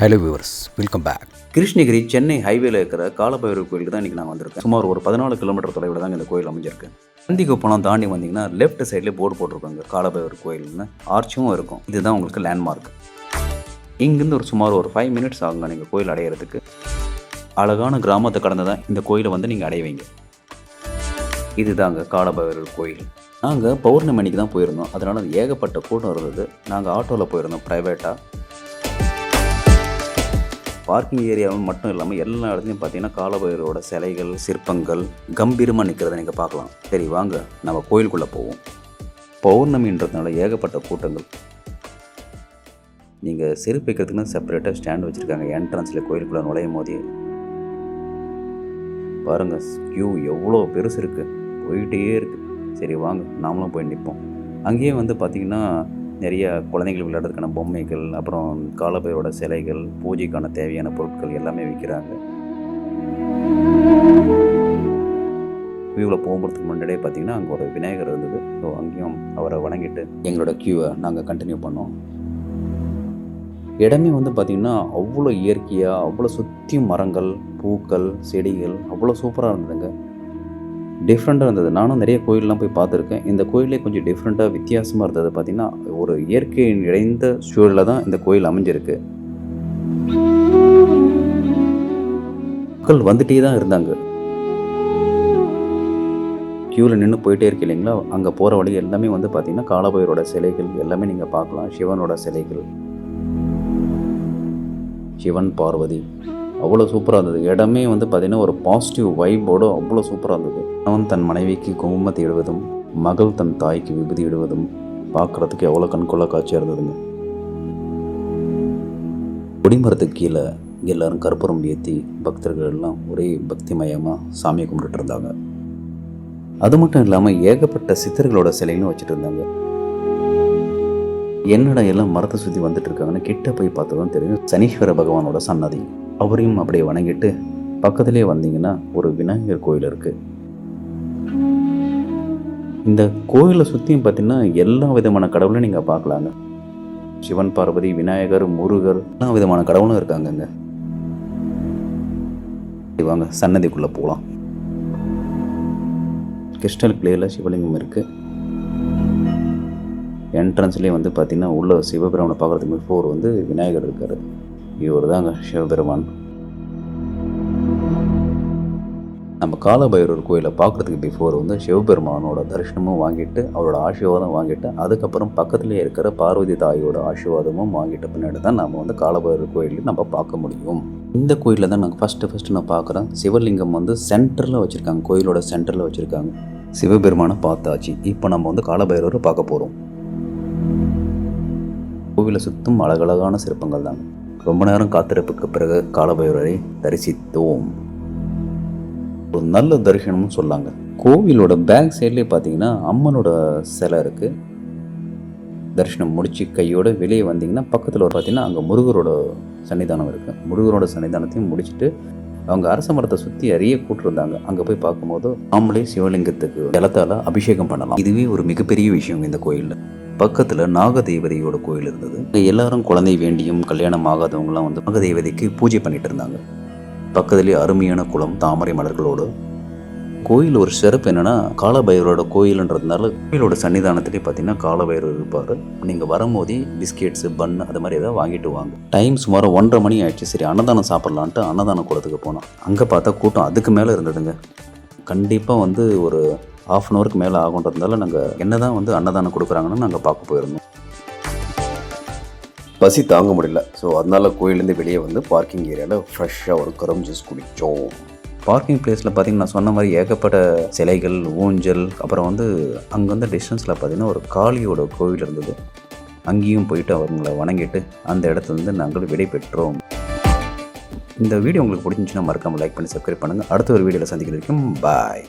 Hello viewers welcome back Krishnagiri Chennai ஹைவேல இருக்கிற காலபைரவர் கோயிலுக்கு தான் இன்றைக்கி நான் வந்திருக்கேன். சுமார் ஒரு பதினாலு கிலோமீட்டர் தொலைவில் தான் இந்த கோயில் அமைஞ்சிருக்கு. நந்திக்குப்பம் தாண்டி வந்தீங்கன்னா லெஃப்ட் சைட்லேயே போர்டு போட்டிருக்காங்க காலபைரவர் கோயில்னு ஆர்ச்சும் இருக்கும். இதுதான் உங்களுக்கு லேண்ட்மார்க் இங்கேருந்து ஒரு சுமார் ஒரு ஃபைவ் மினிட்ஸ் ஆகுங்க நீங்கள் கோயில் அடையிறதுக்கு. அழகான கிராமத்தை கடந்து தான் இந்த கோயிலை வந்து நீங்கள் அடைவீங்க இதுதாங்க காலபைரவர் கோயில். நாங்கள் பௌர்ணமி அன்னைக்கு தான் போயிருந்தோம். அதனால் ஏகப்பட்ட கூட்டம் இருந்தது. நாங்கள் ஆட்டோவில் போயிருந்தோம் ப்ரைவேட்டாக பார்க்கிங் ஏரியாவும் மட்டும் இல்லாமல் எல்லா இடத்துலையும் பார்த்தீங்கன்னா காலபைரோட சிலைகள் சிற்பங்கள் கம்பீரமாக நிற்கிறத நீங்கள் பார்க்கலாம். சரி வாங்க நம்ம கோயிலுக்குள்ளே போவோம். பௌர்ணமின்றதுனால ஏகப்பட்ட கூட்டங்கள். நீங்கள் செருப்பு வைக்கிறதுக்குன்னு செப்பரேட்டாக ஸ்டாண்ட் வச்சுருக்காங்க. என்ட்ரன்ஸில் கோயிலுக்குள்ளே நுழையும் போதே. பாருங்கள் க்யூ எவ்வளோ பெருசு இருக்குது போயிட்டே இருக்குது சரி வாங்க நாமளும் போய் நிற்போம் அங்கேயே வந்து பார்த்திங்கன்னா நிறைய குழந்தைகள் விளையாடுறதுக்கான பொம்மைகள் அப்புறம் காலபைரோட சிலைகள் பூஜைக்கான தேவையான பொருட்கள் எல்லாமே விற்கிறாங்க வியூவில் போகும்போதுக்கு முன்னாடியே பார்த்தீங்கன்னா அங்கே ஒரு விநாயகர் இருந்தது. ஸோ அங்கேயும் அவரை வணங்கிட்டு எங்களோட க்யூவை நாங்கள் கண்டினியூ பண்ணோம். இடமே வந்து பார்த்திங்கன்னா அவ்வளோ இயற்கையாக அவ்வளோ சுற்றியும் மரங்கள் பூக்கள் செடிகள் அவ்வளோ சூப்பராக இருந்ததுங்க. டிஃப்ரெண்ட்டாக இருந்தது. நானும் நிறைய கோயிலெலாம் போய் பார்த்துருக்கேன். இந்த கோயிலே கொஞ்சம் டிஃப்ரெண்ட்டாக வித்தியாசமாக இருந்தது பார்த்திங்கன்னா ஒரு இயற்கை நிறைந்த சூழலில் தான் இந்த கோயில் அமைஞ்சிருக்கு. மக்கள் வந்துட்டே தான் இருந்தாங்க. க்யூவில் நின்று போயிட்டே இருக்கு இல்லைங்களா? அங்கே போகிற வழி எல்லாமே வந்து பார்த்திங்கன்னா காலபைரோட சிலைகள் எல்லாமே நீங்கள் பார்க்கலாம். சிவனோட சிலைகள். சிவன் பார்வதி. அவ்வளோ சூப்பராக இருந்தது. இடமே வந்து பார்த்திங்கன்னா ஒரு பாசிட்டிவ் வைப்போடு அவ்வளோ சூப்பராக இருந்தது. அவன் தன் மனைவிக்கு குங்குமத்தை இடுவதும் மகள் தன் தாய்க்கு விபதி இடுவதும் பார்க்குறதுக்கு எவ்வளோ கண்கொள்ள காட்சியாக இருந்ததுங்க. கொடிமரத்துக்கு கீழே எல்லாரும் கற்பூரம் ஏற்றி பக்தர்கள் எல்லாம் ஒரே பக்திமயமாக சாமியை கும்பிட்டுட்டு இருந்தாங்க. அது மட்டும் இல்லாமல் ஏகப்பட்ட சித்தர்களோட சிலைகளும் வச்சுட்டு இருந்தாங்க. என்னடா எல்லாம் மரத்தை சுற்றி வந்துட்டு இருக்காங்கன்னு கிட்ட போய் பார்த்ததும் தெரியும் சனீஸ்வர பகவானோட சன்னதி. அவரையும் அப்படியே வணங்கிட்டு பக்கத்திலே வந்தீங்கன்னா ஒரு விநாயகர் கோயில் இருக்குது இந்த கோயிலை சுற்றியும் பார்த்தீங்கன்னா எல்லா விதமான கடவுளையும் நீங்கள் பார்க்கலாங்க. சிவன் பார்வதி விநாயகர் முருகர் எல்லா விதமான கடவுளும் இருக்காங்கங்க. வாங்க சன்னதிக்குள்ளே போகலாம் கிறிஸ்டல் கிளியரில் சிவலிங்கம் இருக்குது என்ட்ரன்ஸ்லேயே வந்து பார்த்திங்கன்னா உள்ள சிவபிரமனை பார்க்குறதுக்கு ஃபோர் வந்து விநாயகர் இருக்கார். இவர் தாங்க சிவபெருமான். நம்ம காலபைரவர் கோயிலை பார்க்குறதுக்கு பிஃபோர் வந்து சிவபெருமானோட தரிசனமும் வாங்கிட்டு அவரோட ஆசீர்வாதம் வாங்கிட்டு அதுக்கப்புறம் பக்கத்துலேயே இருக்கிற பார்வதி தாயோட ஆசீர்வாதமும் வாங்கிட்ட பின்னாடி தான் நம்ம வந்து காலபைரவர் கோயிலில் நம்ம பார்க்க முடியும். இந்த கோயிலில் தான் நாங்கள் ஃபஸ்ட்டு ஃபஸ்ட்டு நான் பார்க்குறேன். சிவலிங்கம் வந்து சென்டரில் வச்சுருக்காங்க. கோயிலோட சென்டரில் வச்சுருக்காங்க. சிவபெருமானை பார்த்தாச்சு. இப்போ நம்ம வந்து காலபைரவரை பார்க்க போகிறோம் கோவிலை சுற்றும் அழகழகான சிற்பங்கள் தாங்க ரொம்ப நேரம் காத்திருப்புக்கு பிறகு காலபைரவரை தரிசித்தோம். ஒரு நல்ல தரிசனம்னு சொல்லாங்க. கோவிலோட பேக் சைட்லேயே பார்த்தீங்கன்னா அம்மனோட சிலை இருக்குது தரிசனம் முடிச்சு கையோட வெளியே வந்தீங்கன்னா பக்கத்தில் ஒரு பார்த்தீங்கன்னா அங்கே முருகரோட சன்னிதானம் இருக்குது முருகரோட சன்னிதானத்தையும் முடிச்சுட்டு அவங்க அரச மரத்தை சுற்றி அறிய கூட்டிருந்தாங்க அங்கே போய் பார்க்கும்போது நாமளே சிவலிங்கத்துக்கு ஜலத்தால் அபிஷேகம் பண்ணலாம். இதுவே ஒரு மிகப்பெரிய விஷயம் இந்த கோயிலில். பக்கத்தில் நாகதேவதையோட கோயில் இருந்தது. எல்லாரும் குழந்தை வேண்டியும் கல்யாணம் ஆகாதவங்களாம் வந்து நாகதேவதைக்கு பூஜை பண்ணிட்டு இருந்தாங்க. பக்கத்துலேயே அருமையான குளம் தாமரை மலர்களோடு கோயில் ஒரு சிறப்பு என்னென்னா காலபைரவரோட கோயிலுன்றதுனால கோயிலோட சன்னிதானத்திலே பார்த்தீங்கன்னா காலபைரவர் இருப்பார். நீங்கள் வரும்போதே பிஸ்கெட்ஸு பன் அது மாதிரி ஏதாவது வாங்கிட்டு வாங்க. டைம் சுமார் ஒன்றரை மணி ஆயிடுச்சு. சரி அன்னதானம் சாப்பிட்லான்ட்டு அன்னதான குளத்துக்கு போனோம். அங்கே பார்த்தா கூட்டம் அதுக்கு மேலே இருந்ததுங்க. கண்டிப்பாக வந்து ஒரு ஆஃப் அன் ஹவருக்கு மேலே ஆகுன்றதுனால நாங்கள் என்ன தான் வந்து அன்னதானம் கொடுக்குறாங்கன்னு நாங்கள் பார்க்க போயிருந்தோம். பசி தாங்க முடியல. ஸோ அதனால கோயிலேருந்து வெளியே வந்து பார்க்கிங் ஏரியாவில் ஃப்ரெஷ்ஷாக ஒரு கரும் ஜூஸ் குடித்தோம் பார்க்கிங் பிளேஸில் பார்த்தீங்கன்னா நான் சொன்ன மாதிரி ஏகப்பட்ட சிலைகள் ஊஞ்சல் அப்புறம் வந்து அங்கே வந்து டிஸ்டன்ஸில் பார்த்தீங்கன்னா ஒரு காளியோட கோவில் இருந்தது. அங்கேயும் போயிட்டு அவங்கள வணங்கிட்டு அந்த இடத்துலேருந்து நாங்கள் விடை பெற்றோம். இந்த வீடியோ உங்களுக்கு பிடிச்சிச்சுன்னா மறக்காமல் லைக் பண்ணி சப்ஸ்கிரைப் பண்ணுங்கள் அடுத்த ஒரு வீடியோவில் சந்திக்கிறதுக்கும் பாய்